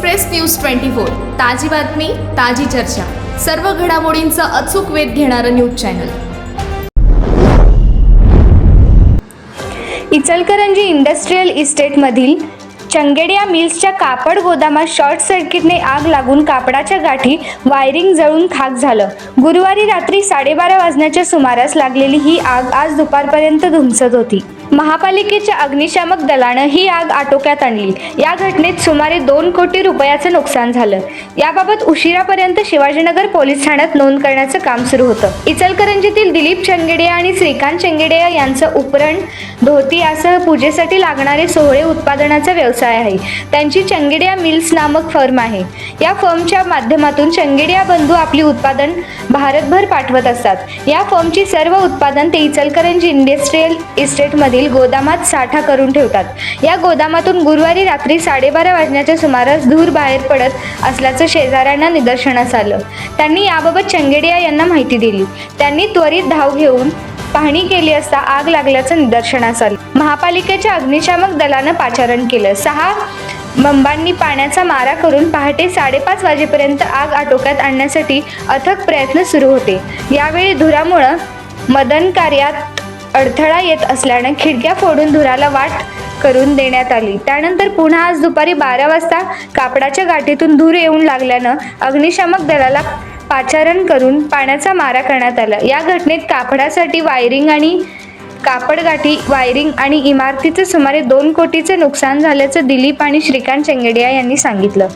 Express news twenty four. ताजी बातमी ताजी चर्चा. सर्व घडामोडींचा अचूक वेध घेणारं न्यूज चॅनल. इचलकरंजी इंडस्ट्रीयल इस्टेटमधील चंगेडिया मिल्सच्या कापड गोदामात शॉर्ट सर्किटने आग लागून कापडाच्या गाठी वायरिंग जळून खाक झालं. गुरुवारी रात्री साडेबारा वाजण्याच्या सुमारास लागलेली ही आग आज दुपारपर्यंत धुमसत होती. महापालिकेच्या अग्निशामक दलानं ही आग आटोक्यात आणली. या घटनेत सुमारे दोन कोटी रुपयाचं नुकसान झालं. याबाबत उशिरापर्यंत शिवाजीनगर पोलीस ठाण्यात नोंद करण्याचं काम सुरू होतं. इचलकरंजीतील दिलीप चंगेडिया आणि श्रीकांत चंगेडिया यांचं उपरण धोती असं पूजेसाठी लागणारे सोहळे उत्पादनाचा व्यवसाय आहे. त्यांची चंगेडिया मिल्स नामक फर्म आहे. या फर्मच्या माध्यमातून चंगेडिया बंधू आपली उत्पादन भारतभर पाठवत असतात. या फर्मची सर्व उत्पादन ते इचलकरंजी इंडस्ट्रीयल येथील गोदामात साठा करून ठेवतात. या गोदामातून गुरुवारी रात्री साडेबारा वाजण्याच्या सुमारास धूर बाहेर पडत असल्याचं शेजाऱ्यांना निदर्शनास आलं. त्यांनी याबाबत चंगेडिया यांना माहिती दिली. त्यांनी त्वरित धाव घेऊन पाहणी केली असता आग लागल्याचं निदर्शनास आलं. महापालिकेच्या अग्निशामक दलानं पाचारण केलं. सहा बंबांनी पाण्याचा मारा करून पहाटे साडेपाच वाजेपर्यंत आग आटोक्यात आणण्यासाठी अथक प्रयत्न सुरू होते. यावेळी धुरामुळं मदन कार्यात अडथळा येत असल्यानं खिडक्या फोडून धुराला वाट करून देण्यात आली. त्यानंतर पुन्हा आज दुपारी बारा वाजता कापडाच्या गाठीतून धूर येऊन लागल्यानं अग्निशामक दलाला पाचारण करून पाण्याचा मारा करण्यात आला. या घटनेत कापडासाठी वायरिंग आणि कापडगाठी वायरिंग आणि इमारतीचं सुमारे दोन कोटीचं नुकसान झाल्याचं दिलीप आणि श्रीकांत चेंगडिया यांनी सांगितलं.